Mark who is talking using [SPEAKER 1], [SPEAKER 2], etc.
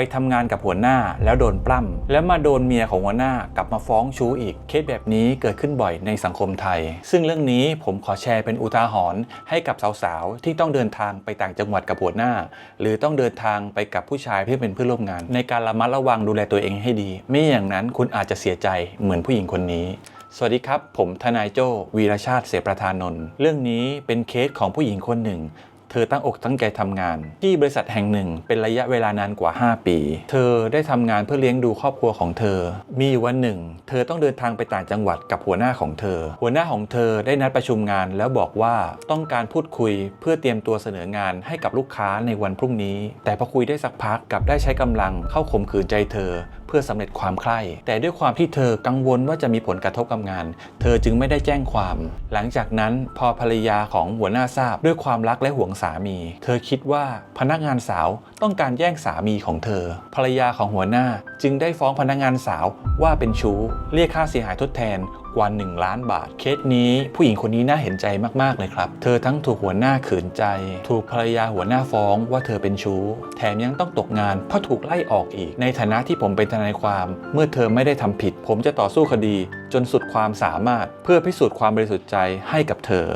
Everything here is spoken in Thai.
[SPEAKER 1] ไปทำงานกับหัวหน้าแล้วโดนปล้ำแล้วมาโดนเมียของหัวหน้ากลับมาฟ้องชู้อีก เคสแบบนี้เกิดขึ้นบ่อยในสังคมไทย ซึ่งเรื่องนี้ผมขอแชร์เป็นอุทาหรณ์ให้กับสาวๆ ที่ต้องเดินทางไปต่างจังหวัดกับหัวหน้า หรือต้องเดินทางไปกับผู้ชายที่อเป็นเพื่อนร่วมงาน ในการระมัดระวังดูแลตัวเองให้ดี ไม่อย่างนั้นคุณอาจจะเสียใจเหมือนผู้หญิงคนนี้สวัสดีครับ ผมทนายโจวีรชาติเสประธานนท์เรื่องนี้เป็นเคสของผู้หญิงคนหนึ่ง เธอตั้งอกตั้งใจทำงาน ที่บริษัทแห่งหนึ่งเป็นระยะเวลานานกว่า 5 ปี เธอได้ทำงานเพื่อเลี้ยงดูครอบครัวของเธอ มีวันหนึ่ง เธอต้องเดินทางไปต่างจังหวัดกับหัวหน้าของเธอ หัวหน้าของเธอได้นัดประชุมงานแล้วบอกว่าต้องการพูดคุยเพื่อเตรียมตัวเสนองานให้กับลูกค้าในวันพรุ่งนี้ แต่พอคุยได้สักพักกับได้ใช้กำลังเข้าข่มขืนใจเธอ เพื่อสำเร็จความใคร่แต่ด้วยความที่เธอกังวลว่าจะมีผลกระทบกับงาน เธอจึงไม่ได้แจ้งความ หลังจากนั้นพอภรรยาของหัวหน้าทราบด้วยความรักและห่วงสามี เธอคิดว่าพนักงานสาวต้องการแย่งสามีของเธอ ภรรยาของหัวหน้า จึงได้ฟ้องพนักงานสาวว่าเป็นชู้ เรียกค่าเสียหายทดแทนกว่า 1 ล้านบาท เคสนี้ผู้หญิงคนนี้น่าเห็นใจมาก ๆ เลยครับ เธอทั้งถูกหัวหน้าขืนใจ ถูกภรรยาหัวหน้าฟ้องว่าเธอเป็นชู้ แถมยังต้องตกงานเพราะถูกไล่ออกอีก ในฐานะที่ผมเป็นทนายความ เมื่อเธอไม่ได้ทำผิด ผมจะต่อสู้คดี จนสุดความสามารถเพื่อพิสูจน์ความบริสุทธิ์ใจให้กับเธอ